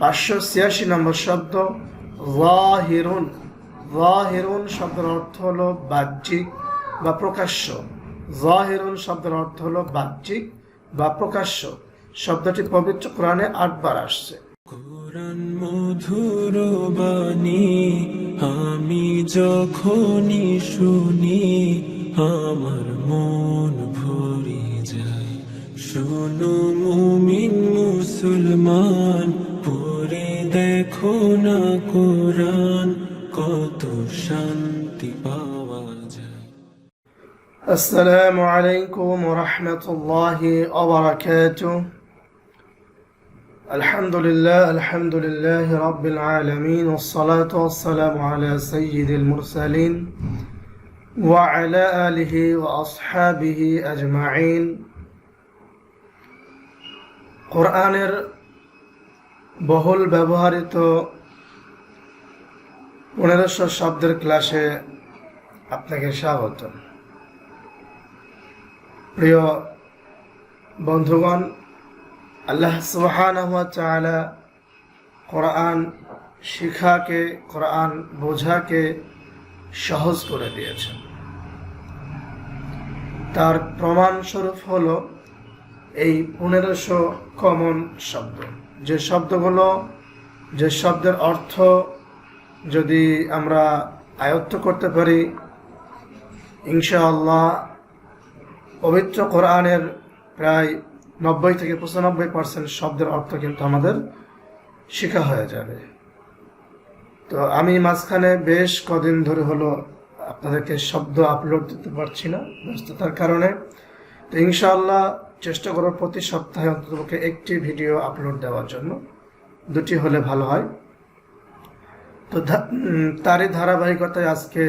পাঁচশো ছিয়াশি নম্বর শব্দ ওয়াহিরুন ওয়াহিরুন শব্দের অর্থ হলো বাহ্যিক বা প্রকাশ্য। ওয়াহিরুন শব্দের অর্থ হলো বাহ্যিক বা প্রকাশ্য। শব্দটি পবিত্র কোরআনে আটবার আসছে। কোরআন মধুর বাণী, আমি যখনই শুনি, আমার মন السلام عليكم ورحمة الله وبركاته الحمد لله الحمد لله رب العالمين والصلاة والسلام على سيد المرسلين وعلى آله وأصحابه أجمعين কোরআনের বহুল ব্যবহৃত পনেরোশো শব্দের ক্লাসে আপনাকে স্বাগত প্রিয় বন্ধুগণ, আল্লাহ সুবহানাহু ওয়া কোরআন শিখাকে, কোরআন বোঝাকে সহজ করে দিয়েছেন। তার প্রমাণস্বরূপ হলো এই পনেরোশো কমন শব্দ। যে শব্দগুলো, যে শব্দের অর্থ যদি আমরা আয়ত্ত করতে পারি, ইনশাআল্লাহ পবিত্র কোরআনের প্রায় নব্বই থেকে পঁচানব্বই পার্সেন্ট শব্দের অর্থ কিন্তু আমাদের শেখা হয়ে যাবে। তো আমি মাঝখানে বেশ কদিন ধরে হলো আপনাদেরকে শব্দ আপলোড দিতে পারছি না ব্যস্ততার কারণে। তো ইনশাআল্লাহ চেষ্টা করব প্রতি সপ্তাহে অন্ততপক্ষে একটি ভিডিও আপলোড দেওয়ার জন্য। দুটি হলে ভালো হয়। তো তারই ধারাবাহিকতায় আজকে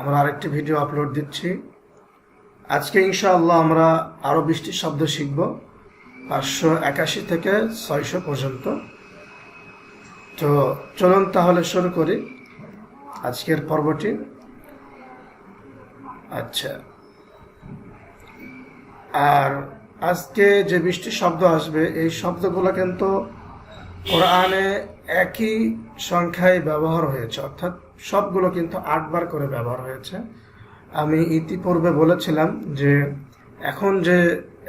আমরা আরেকটি ভিডিও আপলোড দিচ্ছি। আজকে ইনশাআল্লাহ আমরা আরও বিশটি শব্দ শিখব, পাঁচশো একাশি থেকে ছয়শো পর্যন্ত। তো চলুন তাহলে শুরু করি আজকের পর্বটি। আচ্ছা। আর আজকে যে বৃষ্টি শব্দ আসবে, এই শব্দগুলো কিন্তু কোরআনে একই সংখ্যায় ব্যবহার হয়েছে, অর্থাৎ সবগুলো কিন্তু আটবার করে ব্যবহার হয়েছে। আমি ইতিপূর্বে বলেছিলাম যে এখন যে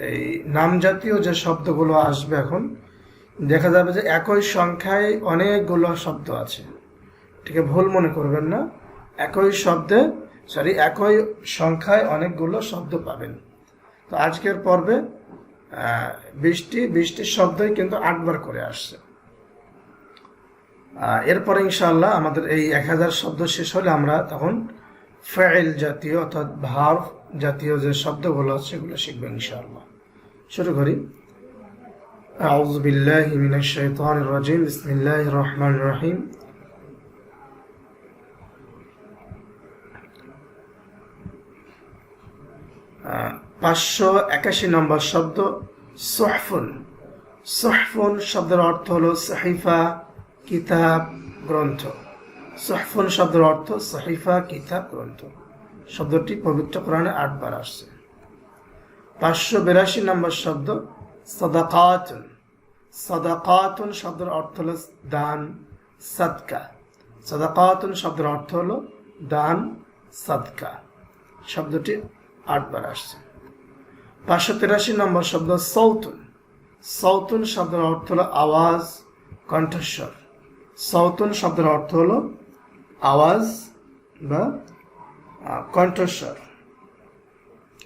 এই নাম জাতীয় যে শব্দগুলো আসবে এখন, দেখা যাবে যে একই সংখ্যায় অনেকগুলো শব্দ আছে। ঠিক ভুল মনে করবেন না। একই শব্দে সরি একই সংখ্যায় অনেকগুলো শব্দ পাবেন। তো আজকের পর্বে বৃষ্টি, বৃষ্টির শব্দই কিন্তু আটবার করে আসছে। এরপরে ইনশাআল্লাহ আমাদের এই এক হাজার শব্দ শেষ হলে আমরা তখন ফেল জাতীয় অর্থাৎ ভার জাতীয় যে শব্দগুলো আছে সেগুলো শিখবো ইনশাআল্লাহ শুরু করি أعوذ بالله من الشيطان الرجيم بسم الله الرحمن الرحيم পাঁচশো একাশি নম্বর শব্দ সোহফুন সোহফুন শব্দের অর্থ হলো সাহিফা কিতাব গ্রন্থ সোহফুন শব্দের অর্থ সাহিফা, কিতাব, গ্রন্থ। শব্দটি পবিত্র কোরআনে আটবার আসছে। পাঁচশো বিরাশি নম্বর শব্দ, সদাকাতুন। সদাকাতুন শব্দের অর্থ হল দান, সাদকা। সদাকাতুন শব্দের অর্থ হলো দান, সাদকা। শব্দটি আটবার আসছে। পাঁচশো তিরাশি নম্বর শব্দ সৌতুন সৌতুন শব্দের অর্থ হল আওয়াজ, কণ্ঠস্বর। সৌতুন শব্দের অর্থ হলো আওয়াজ বা কণ্ঠস্বর।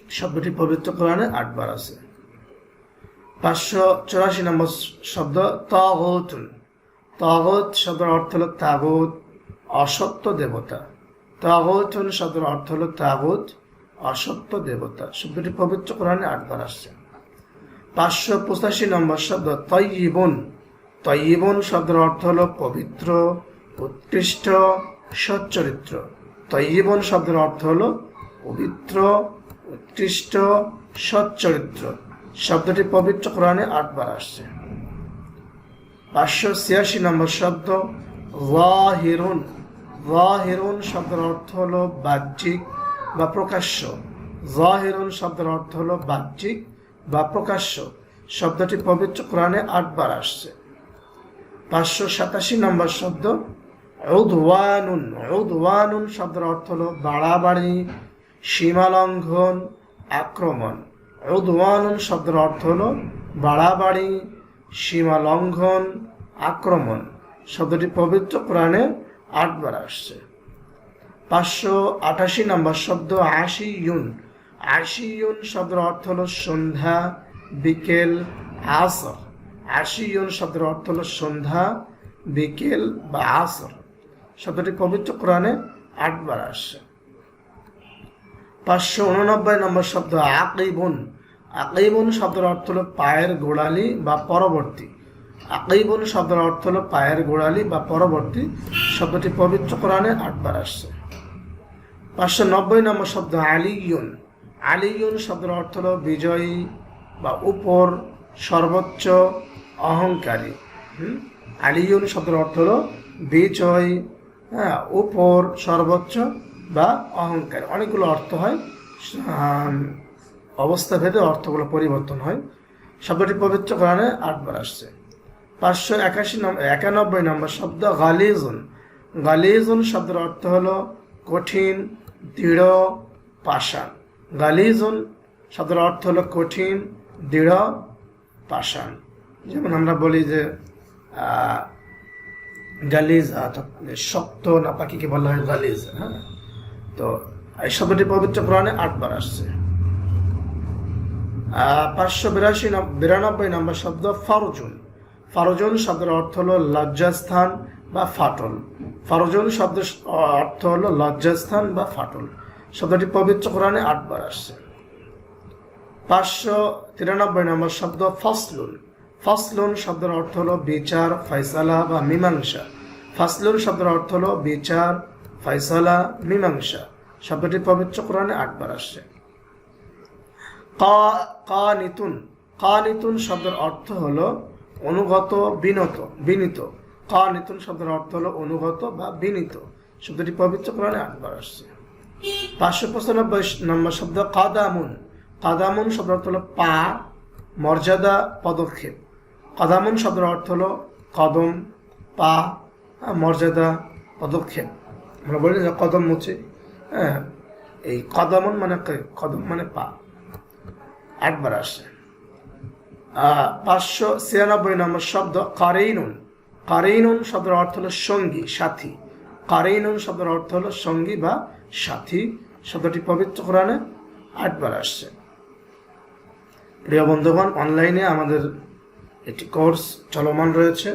শব্দটি পবিত্র কোরআনে আটবার আছে। পাঁচশো চৌরাশি নম্বর শব্দ তগতুন তগত শব্দের অর্থ হলো তাগুত, অসত্য দেবতা। তগতুন শব্দের অর্থ হলো তাগুত, অসত্য দেবতা। শব্দটি পবিত্র কোরআনে আটবার আসছে। পাঁচশো পঁচাশি নম্বর শব্দ তৈবন তৈবন শব্দের অর্থ হলো পবিত্র, উৎকৃষ্ট সচ্চরিত্র। তৈবন শব্দের অর্থ হলো পবিত্র, উৎকৃষ্ট, সচ্চরিত্র। শব্দটি পবিত্র কোরআনে আটবার আসছে। পাঁচশো ছিয়াশি নম্বর শব্দ ওয়াহিরুন। ওয়াহিরুন শব্দের অর্থ হলো বাহ্যিক বা প্রকাশ্য। ওয়াহিরুন শব্দের অর্থ হলো বাহ্যিক বা প্রকাশ্য। শব্দটি পবিত্র কোরআনে আটবার আসছে। পাঁচশো সাতাশি নম্বর শব্দ উদওয়ানুন উদওয়ানুন শব্দের অর্থ হলো বাড়াবাড়ি, সীমালঙ্ঘন, আক্রমণ। উদওয়ানুন শব্দের অর্থ হলো বাড়াবাড়ি, সীমালঙ্ঘন, আক্রমণ। শব্দটি পবিত্র কোরআনে আটবার আসছে। পাঁচশো আটাশি নম্বর শব্দ আশি ইউন আশি ইউন শব্দের অর্থ হলো সন্ধ্যা, বিকেল, আসর। আশি ইউন শব্দের অর্থ হলো সন্ধ্যা, বিকেল বা আসর। শব্দটি পবিত্র কোরআনে আটবার আসছে। পাঁচশো উননব্বই নম্বর শব্দ, আকিবুন। আকিবুন শব্দের অর্থ হলো পায়ের গোড়ালি বা পরবর্তী। আকিবুন শব্দের অর্থ হলো পায়ের গোড়ালি বা পরবর্তী। শব্দটি পবিত্র কোরআনে আটবার আসছে। পাঁচশো নব্বই নম্বর শব্দ আলিউন আলিউন শব্দের অর্থ হলো বিজয়ী বা উপর, সর্বোচ্চ, অহংকারী। হুম? আলিউন শব্দের অর্থ হলো বিজয় হ্যাঁ উপর, সর্বোচ্চ বা অহংকারী। অনেকগুলো অর্থ হয়। অবস্থা ভেদে অর্থগুলো পরিবর্তন হয়। শব্দটি পবিত্র কোরআনে আটবার আসছে। পাঁচশো একাশি নম্বর একানব্বই নম্বর শব্দ গালিজুন। গালিজুন শব্দের অর্থ হলো কঠিন, দৃঢ়, পাষাণ। গালিজুন শব্দের অর্থ হলো কঠিন, দৃঢ়, পাষাণ। যেমন আমরা বলি যে গালিজ শক্ত না বলা হয় গালিজ হ্যাঁ? তো, এই শব্দটি পবিত্র পুরাণে আটবার আসছে। পাঁচশো বিরাশি বিরানব্বই নম্বর শব্দ ফারজুন ফারজুন শব্দের অর্থ হলো লজ্জাস্থান বা ফাটল। ফারজুন শব্দের অর্থ হলো লজ্জাস্থান বা ফাটল। শব্দটি পবিত্র কোরআনে আটবার আসছে। পাঁচশো তিরানব্বই নম্বর শব্দ ফসলুন ফসলুন শব্দের অর্থ হলো বিচার ফয়সালা বা মীমাংসা। ফসলুন শব্দের অর্থ হলো বিচার ফয়সালা মীমাংসা। শব্দটি পবিত্র কোরআনে আটবার আসছে। কানিতুন। কানিতুন শব্দের অর্থ হলো অনুগত, বিনত, বিনীত। কানিতুন শব্দের অর্থ হলো অনুগত বা বিনীত। শব্দটি পবিত্র কোরআনে আটবার আসছে। পাঁচশো পঁচানব্বই নম্বর শব্দ কাদামুন। কাদামুন শব্দ অর্থ হলো পা, মর্যাদা, পদক্ষেপ। কাদামুন শব্দের অর্থ হলো কদম পা হ্যাঁ, মর্যাদা পদক্ষেপ। আমরা বলি যে কদম মুছে হ্যাঁ এই কদমন মানে কদম মানে পা। একবার আসে আহ, পাঁচশো ছিয়ানব্বই নম্বর শব্দ কারেইনুন। কারেইনুন শব্দের অর্থ হলো সঙ্গী সাথী। কারেইনুন শব্দের অর্থ হলো সঙ্গী বা সাথী। শব্দটি পবিত্র কোরআনে আটবার আসছে। প্রিয় বন্ধুগণ অনলাইনে আমাদের একটি কোর্স চলমান রয়েছে।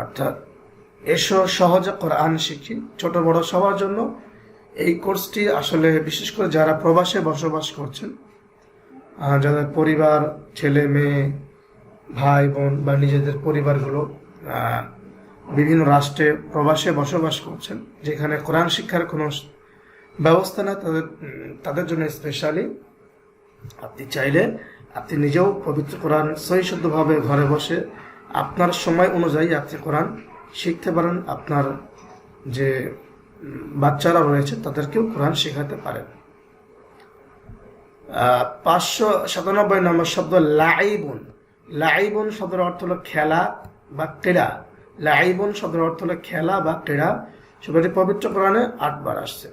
অর্থাৎ এসো সহজে কোরআন শিখি, ছোট বড় সবার জন্য। এই কোর্সটি আসলে বিশেষ করে যারা প্রবাসে বসবাস করছেন যাদের পরিবার, ছেলে, মেয়ে, ভাই, বোন বা নিজেদের পরিবারগুলো বিভিন্ন রাষ্ট্রে প্রবাসে বসবাস করছেন, যেখানে কোরআন শিক্ষার কোনো ব্যবস্থা না, তাদের তাদের জন্য স্পেশালি আপনি চাইলে আপনি নিজেও পবিত্র কোরআন সহিশুদ্ধভাবে ঘরে বসে আপনার সময় অনুযায়ী আপনি কোরআন শিখতে পারেন। আপনার যে বাচ্চারা রয়েছে, তাদেরকেও কোরআন শেখাতে পারেন। পাঁচশো সাতানব্বই নম্বর শব্দ লাইবুন। লাইবুন শব্দের অর্থ হলো খেলা বা ক্রীড়া। লাইবুন শব্দের অর্থ হলো খেলা বা ক্রীড়া। সেটি পবিত্র কোরআনে আটবার আসছে।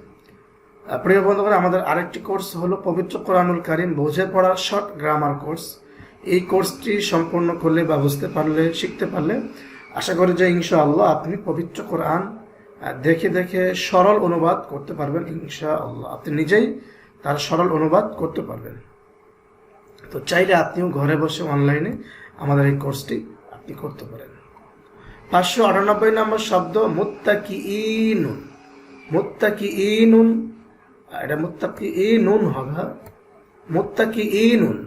প্রিয় বন্ধুগণ, আমাদের আরেকটি কোর্স হলো পবিত্র কোরআনুল কারিম, বুঝে পড়ার শর্ট গ্রামার কোর্স। এই কোর্সটি সম্পূর্ণ করলে বা বুঝতে পারলে, শিখতে পারলে আশা করি যে ইনশা আল্লাহ আপনি পবিত্র কোরআন দেখে দেখে সরল অনুবাদ করতে পারবেন ইনশা আল্লাহ আপনি নিজেই তার সরল অনুবাদ করতে পারবেন। তো চাইলে আপনিও ঘরে বসে অনলাইনে আমাদের এই কোর্সটি আপনি করতে পারেন। পাঁচশো আটানব্বই নম্বর শব্দ মুত্তাকি ইনুন মুত্তাকি ইনুন এটা মুত্তাকি ইনুন হবে হ্যাঁ? মুত্তাকি ইনুন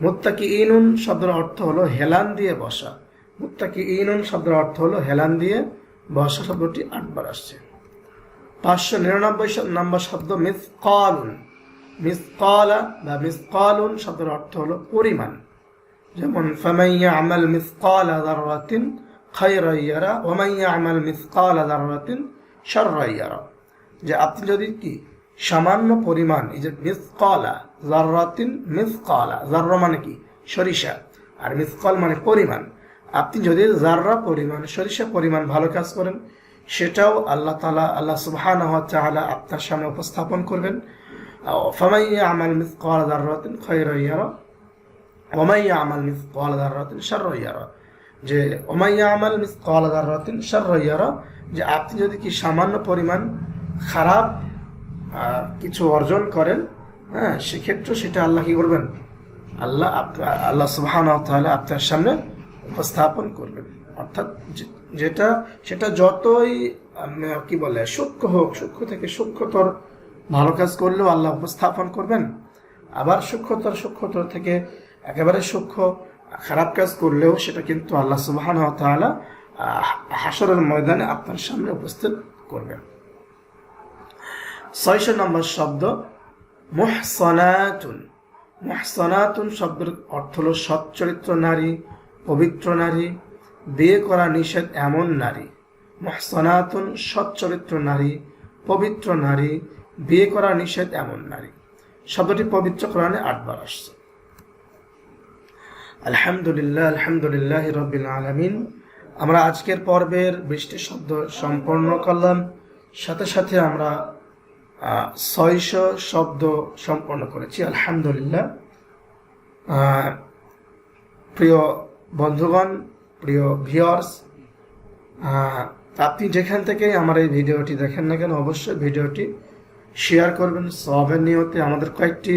মুত্তাকি ইনুন শব্দের অর্থ হলো হেলান দিয়ে বসা। মুত্তাকি ইনুন শব্দের অর্থ হলো হেলান দিয়ে বসা শব্দটি আটবার আসছে। পাঁচশো নিরানব্বই নম্বর শব্দ মিসকালুন। মিসকালা বা মিসকালুন শব্দের অর্থ হলো পরিমাণ। যেমন ফামাইয়া আমাল মিসকালা দাররাতিন খায়রাইয়ারা ওমাইয়া আমাল মিসকালা দাররাতিন শাররাইয়ারা যে আপনি যদি কি সামান্য পরিমাণ, এই যে মিসকালা, জাররাতিন মিসকালা, জাররা মানে কি? সরিষা। আর মিসকাল মানে পরিমাণ। আপনি যদি জাররা পরিমাণ, সরিষা পরিমাণ ভালো কাজ করেন, সেটাও আল্লাহ তালা আল্লাহ সুবহান তাআলা আপনার সামনে উপস্থাপন করবেন। ফামাই আমাল মিসকাল যাররাতিন খায়রান ইয়ারা ওমাই আমাল মিসকাল যাররাতিন শাররান ইয়ারা। যে ওমাইয়া আমাল মিসকাল যাররাতিন শাররান ইয়ারা, যে আপনি যদি কি সামান্য পরিমাণ খারাপ কিছু অর্জন করেন হ্যাঁ সেক্ষেত্রে সেটা আল্লাহ কি করবেন? আল্লাহ আল্লাহ তাহলে আপনার সামনে উপস্থাপন করবেন। অর্থাৎ যেটা সেটা যতই কি বলে সূক্ষ্ম হোক সূক্ষ্ম থেকে সূক্ষ্মতর ভালো কাজ করলেও আল্লাহ উপস্থাপন করবেন। আবার সূক্ষ্মতর সূক্ষ্মতর থেকে একেবারে সূক্ষ্ম খারাপ কাজ করলেও সেটা কিন্তু আল্লাহ সুবহান আহ, হাসরের ময়দানে আপনার সামনে উপস্থিত করবেন। ছয়শো নম্বর শব্দ মুহসনাতুন। মুহসনাতুন শব্দের অর্থ হল সচ্চরিত্র নারী, পবিত্র নারী, বিয়ে করা নিষেধ এমন নারী। মুহসনাতুন সচ্চরিত্র নারী, পবিত্র নারী, বিয়ে করা নিষেধ এমন নারী। শব্দটি পবিত্র কোরআনে আটবার আসছে। আলহামদুলিল্লাহ আলহামদুলিল্লাহ রবিল আলমিন। আমরা আজকের পর্বের বৃষ্টি শব্দ সম্পন্ন করলাম। সাথে সাথে আমরা ছয়শো শব্দ সম্পন্ন করেছি, আলহামদুলিল্লাহ। প্রিয় বন্ধুগণ, প্রিয় ভিওর্স আপনি যেখান থেকে আমার এই ভিডিওটি দেখেন না কেন, অবশ্যই ভিডিওটি শেয়ার করবেন। সবের নিয়তে আমাদের কয়েকটি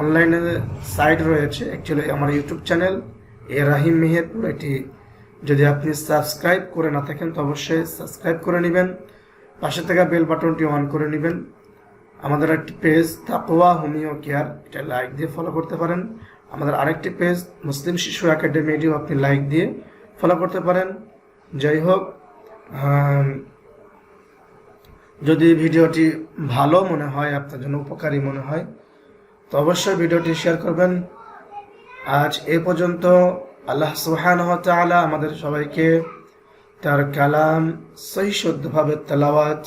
অনলাইনে সাইট রয়েছে। অ্যাকচুয়ালি আমার ইউটিউব চ্যানেল এ রাহিম মেহেরপুর। এটি যদি আপনি সাবস্ক্রাইব করে না থাকেন, তো অবশ্যই সাবস্ক্রাইব করে নেবেন। পাশে থাকা বেল বাটনটি অন করে নেবেন। আমাদের একটি পেজ তাকোয়া হোমিও কেয়ার, এটা লাইক দিয়ে ফলো করতে পারেন। আমাদের আরেকটি পেজ, মুসলিম শিশু একাডেমি এটিও আপনি লাইক দিয়ে ফলো করতে পারেন। যাই হোক যদি ভিডিওটি ভালো মনে হয়, আপনার জন্য উপকারী মনে হয়, তো অবশ্যই ভিডিওটি শেয়ার করবেন। আজ এ পর্যন্ত আল্লাহ তাআলা আমাদের সবাইকে তার কালাম সহি শুদ্ধভাবে তেলাওয়াত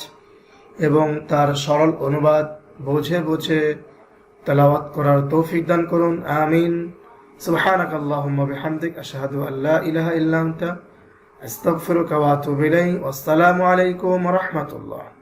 এবং তার সরল অনুবাদ বোঝে বোঝে তেলাওয়াত করার তৌফিক দান করুন। আমিন। سبحانك اللهم وبحمدك أشهد أن لا إله إلا أنت أستغفرك وأتوب إليك والسلام আলাইকুম ورحمة রাহমাতুল্লাহ।